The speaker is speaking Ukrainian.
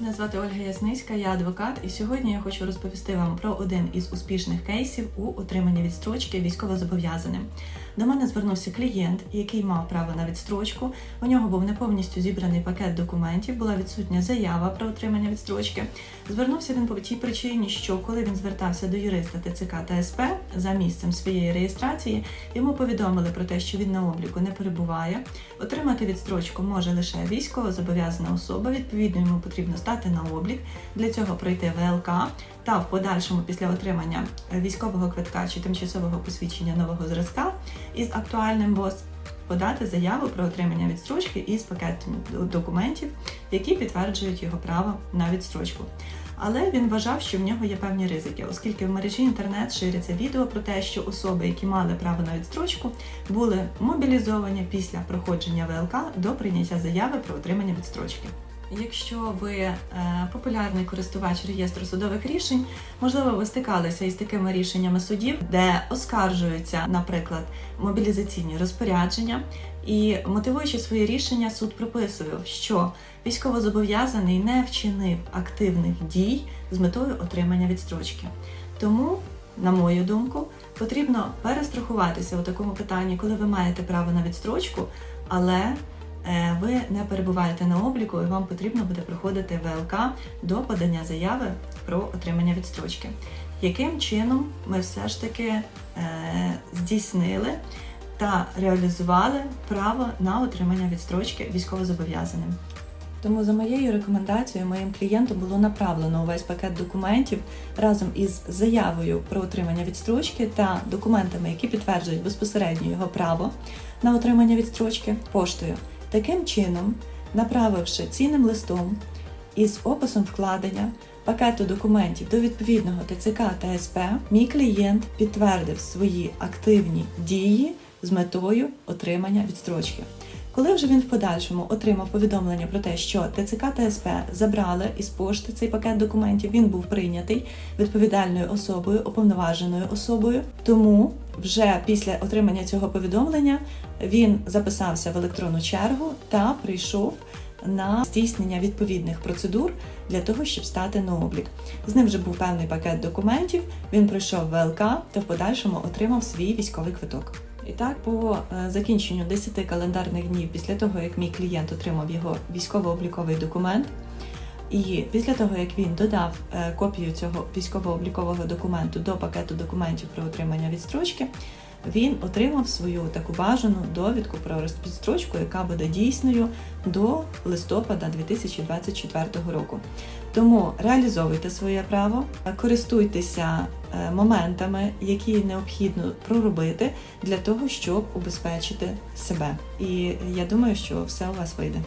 Мене звати Ольга Ясницька, я адвокат, і сьогодні я хочу розповісти вам про один із успішних кейсів у отриманні відстрочки військовозобов'язаним. До мене звернувся клієнт, який мав право на відстрочку. У нього був не повністю зібраний пакет документів, була відсутня заява про отримання відстрочки. Звернувся він по тій причині, що коли він звертався до юриста ТЦК та СП за місцем своєї реєстрації, йому повідомили про те, що він на обліку не перебуває. Отримати відстрочку може лише військовозобов'язана особа. Відповідно, йому потрібно стати на облік. Для цього пройти ВЛК та в подальшому, після отримання військового квитка чи тимчасового посвідчення нового зразка із актуальним ВОЗ, подати заяву про отримання відстрочки із пакетом документів, які підтверджують його право на відстрочку. Але він вважав, що в нього є певні ризики, оскільки в мережі інтернет шириться відео про те, що особи, які мали право на відстрочку, були мобілізовані після проходження ВЛК до прийняття заяви про отримання відстрочки. Якщо ви е, популярний користувач реєстру судових рішень, можливо, ви стикалися із такими рішеннями судів, де оскаржуються, наприклад, мобілізаційні розпорядження, і мотивуючи своє рішення, суд прописує, що військовозобов'язаний не вчинив активних дій з метою отримання відстрочки. Тому, на мою думку, потрібно перестрахуватися у такому питанні, коли ви маєте право на відстрочку, але ви не перебуваєте на обліку і вам потрібно буде проходити ВЛК до подання заяви про отримання відстрочки. Яким чином ми все ж таки е, здійснили та реалізували право на отримання відстрочки військовозобов'язаним? Тому за моєю рекомендацією моїм клієнтам було направлено увесь пакет документів разом із заявою про отримання відстрочки та документами, які підтверджують безпосередньо його право на отримання відстрочки поштою. Таким чином, направивши цінним листом із описом вкладення пакету документів до відповідного ТЦК та СП, мій клієнт підтвердив свої активні дії з метою отримання відстрочки. Коли вже він в подальшому отримав повідомлення про те, що ТЦК та СП забрали із пошти цей пакет документів, він був прийнятий відповідальною особою, уповноваженою особою. Тому вже після отримання цього повідомлення він записався в електронну чергу та прийшов на здійснення відповідних процедур для того, щоб стати на облік. З ним вже був певний пакет документів. Він пройшов ВЛК та в подальшому отримав свій військовий квиток. І так, по е, закінченню 10 календарних днів після того, як мій клієнт отримав його військово-обліковий документ, і після того, як він додав е, копію цього військово-облікового документу до пакету документів про отримання відстрочки, він отримав свою таку бажану довідку про відстрочку, яка буде дійсною до листопада 2024 року. Тому реалізовуйте своє право, користуйтеся е, моментами, які необхідно проробити для того, щоб убезпечити себе. І я думаю, що все у вас вийде.